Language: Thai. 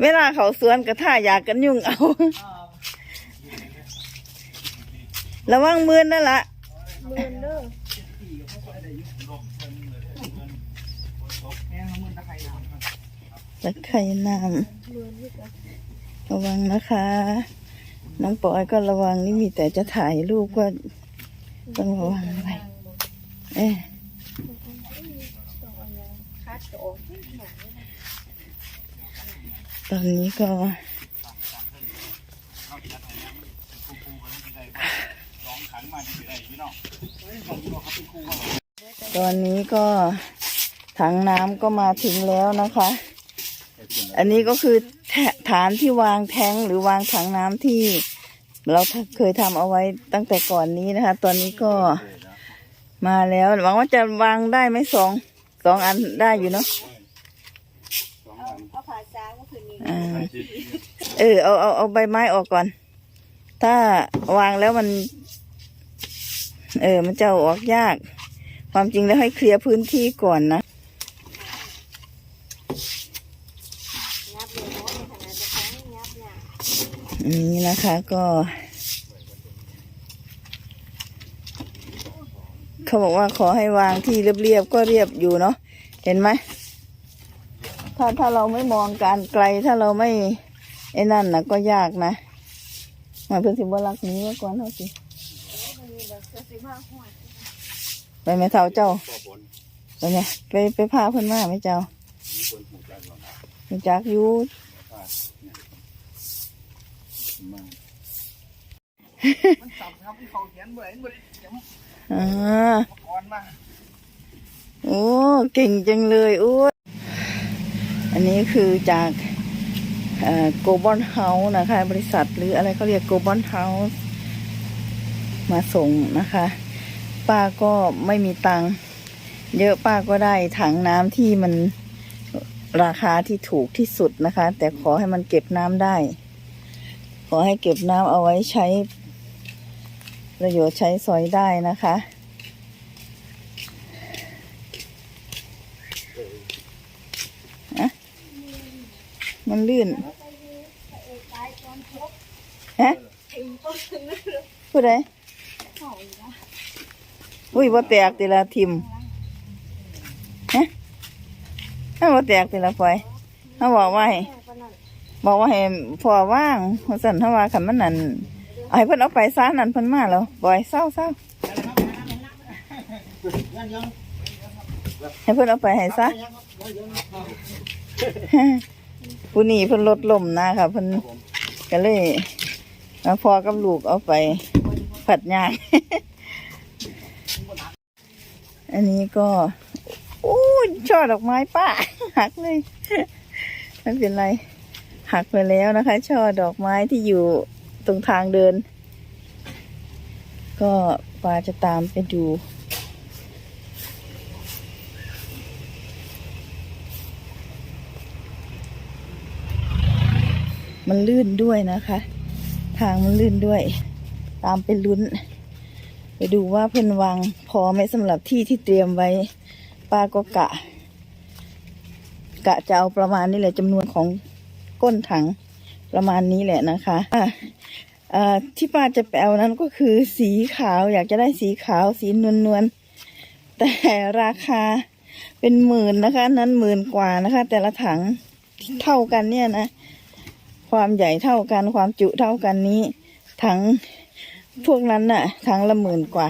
เวลาเขาสวนกระท่าอยากกันยุ่งเอา ระวังมือนั่นละมือเด้อตะไคร่น้มือนี่ก็ำระวังนะคะ น้องปอยก็ระวังนี่มีแต่จะถ่ายรูปก็ต้องระวังไว้เอ๊ะ ต้องเอาอย่างคัดจะออกที่หน ตอนนี้ก็ ตอนนี้ก็ถังน้ำก็มาถึงแล้วนะคะ อันนี้ก็คือฐานที่วางแทงหรือวางถังน้ำที่เราเคยทำเอาไว้ตั้งแต่ก่อนนี้นะคะ ตอนนี้ก็มาแล้วหวังว่าจะวางได้ไหมสอง สองอันได้อยู่เนาะเอาเอาผ่าช้างก็คือนี่อ่าเออเอาเอาเอาใบไม้ออกก่อน ถ้าวางแล้วมัน เออ มันจะเอาออกยาก ความจริงแล้วให้เคลียร์พื้นที่ก่อนนะงับเลยเนาะในขณะจะแท้งงับเนี่ยอันนี้นะคะก็ เขาบอกว่าขอให้วางที่เรียบๆก็เรียบอยู่เนาะเห็นไหมถ้าถ้าเราไม่มองการไกลถ้าเราไม่ไอ้นั่นนะก็ยากนะมาเพื่อนสิบลักนี้ไว้ก่อนเท่าสิมันสิไปไหมเท่าเจ้าไปไหมไปไปพาเพื่อนมาไหมเจ้ารู้จักยูมันสับครับเขาเขียนเบื่อเห็นบ่ได้เขียน อ่าก่อนมาโอ้เก่งจังเลยโอ้ยอันนี้คือจากโกลบอลเฮาส์นะคะ บริษัทหรืออะไรเขาเรียกโกลบอลเฮาส์มาส่งนะคะ ป้าก็ไม่มีตังค์เยอะป้าก็ได้ถังน้ำที่มันราคาที่ถูกที่สุดนะคะ แต่ขอให้มันเก็บน้ำได้ ขอให้เก็บน้ำเอาไว้ใช้ ประโยชน์ใช้สอยได้นะคะ มันลื่นฮะผู้ใดอุ้ยว่าแตกตีละทิมฮะถ้าว่าแตกตีละไฟเขาบอกว่าให้บอกว่าให้พอว่างสั่นเขาว่าขันมันนั่น เอาให้เพิ่นเอาไปซ่านั่นเพิ่นมาแล้วปล่อยเศร้าเศร้าให้เพิ่นเอาไปให้ซะผู้นี้เพิ่นลดลมนะค่ะเพิ่นก็เลยเอาพอกับลูกเอาไปผัดยางอันนี้ก็โอ้ช่อดอกไม้ป้าหักเลยไม่เป็นไรหักไปแล้วนะคะ ช่อดอกไม้ที่อยู่ ตรงทางเดิน ก็ปาจะตามไปดู มันลื่นด้วยนะคะ ทางมันลื่นด้วย ตามไปลุ้น ไปดูว่าเพิ่อนวางพอไหมสำหรับที่ที่เตรียมไว้ป้าก็กะ กะจะเอาประมาณนี้แหละจำนวนของก้นถัง ประมาณนี้แหละนะคะอะอ่าที่ป้าจะไปเอานั้นก็คือสีขาวอยากจะได้สีขาวสีนวลนวลแต่ราคาเป็นหมื่นนะคะ นั้นหมื่นกว่านะคะ แต่ละถังเท่ากันเนี่ยนะ ความใหญ่เท่ากันความจุเท่ากันนี้ ถังพวกนั้นน่ะถังละหมื่นกว่า